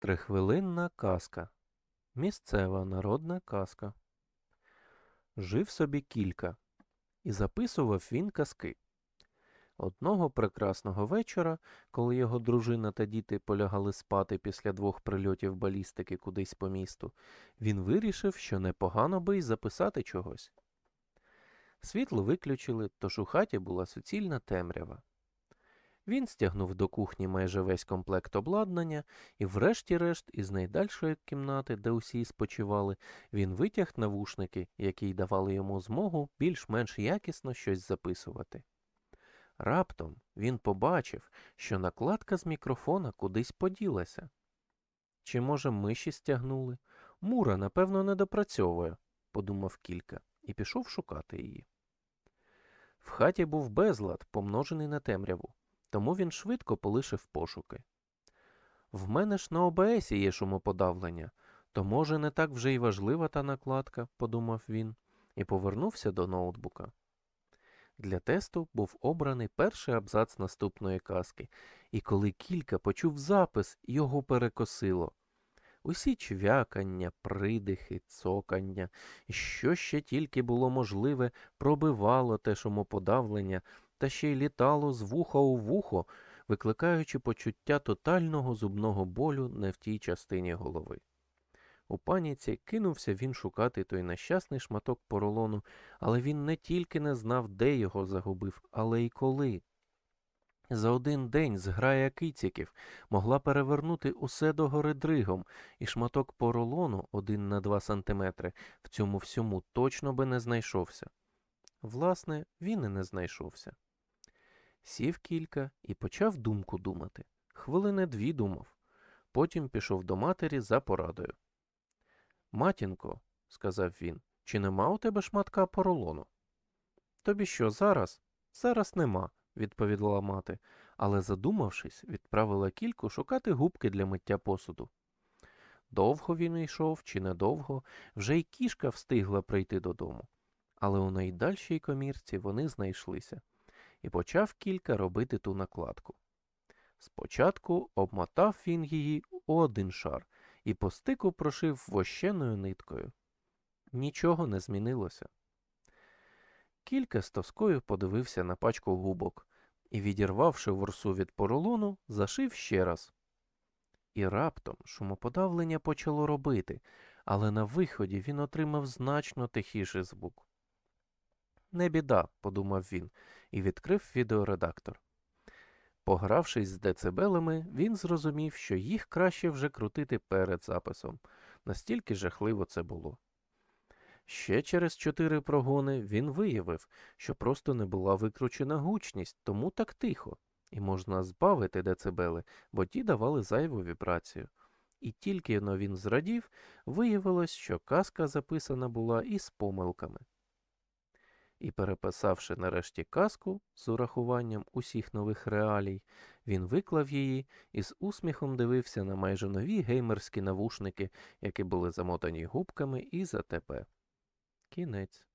Трихвилинна казка. Місцева народна казка. Жив собі кілька, і записував він казки. Одного прекрасного вечора, коли його дружина та діти полягали спати після двох прильотів балістики кудись по місту, він вирішив, що непогано би й записати чогось. Світло виключили, тож у хаті була суцільна темрява. Він стягнув до кухні майже весь комплект обладнання, і врешті-решт, із найдальшої кімнати, де усі спочивали, він витяг навушники, які й давали йому змогу більш-менш якісно щось записувати. Раптом він побачив, що накладка з мікрофона кудись поділася. Чи, може, миші стягнули? Мура, напевно, не допрацьовує, подумав кілька, і пішов шукати її. В хаті був безлад, помножений на темряву тому він швидко полишив пошуки. В мене ж на ОБС є шумоподавлення, то, може, не так вже й важлива та накладка, подумав він, і повернувся до ноутбука. Для тесту був обраний перший абзац наступної казки, і коли кілька почув запис, його перекосило. Усі чвякання, придихи, цокання, що ще тільки було можливе, пробивало те шумоподавлення, та ще й літало з вуха у вухо, викликаючи почуття тотального зубного болю не в тій частині голови. У паніці кинувся він шукати той нещасний шматок поролону, але він не тільки не знав, де його загубив, але й коли. За один день зграя киціків могла перевернути усе догори дригом, і шматок поролону один на два сантиметри в цьому всьому точно би не знайшовся. Власне, він і не знайшовся. Сів кілька і почав думку думати. Хвилини дві думав. Потім пішов до матері за порадою. Матінко, сказав він, чи нема у тебе шматка поролону? Тобі що, зараз? Зараз нема, відповіла мати, але, задумавшись, відправила кільку шукати губки для миття посуду. Довго він йшов чи недовго, вже й кішка встигла прийти додому, але у найдальшій комірці вони знайшлися і почав кілька робити ту накладку. Спочатку обмотав він її у один шар і по стику прошив вощеною ниткою. Нічого не змінилося. Кілька з тоскою подивився на пачку губок і, відірвавши ворсу від поролону, зашив ще раз. І раптом шумоподавлення почало робити, але на виході він отримав значно тихіший звук. Не біда, подумав він і відкрив відеоредактор. Погравшись з децибелами, він зрозумів, що їх краще вже крутити перед записом, настільки жахливо це було. Ще через чотири прогони він виявив, що просто не була викручена гучність, тому так тихо, і можна збавити децибели, бо ті давали зайву вібрацію. І тільки но він зрадів, виявилось, що казка записана була із помилками. І, переписавши нарешті казку з урахуванням усіх нових реалій, він виклав її і з усміхом дивився на майже нові геймерські навушники, які були замотані губками і за ТП. Кінець.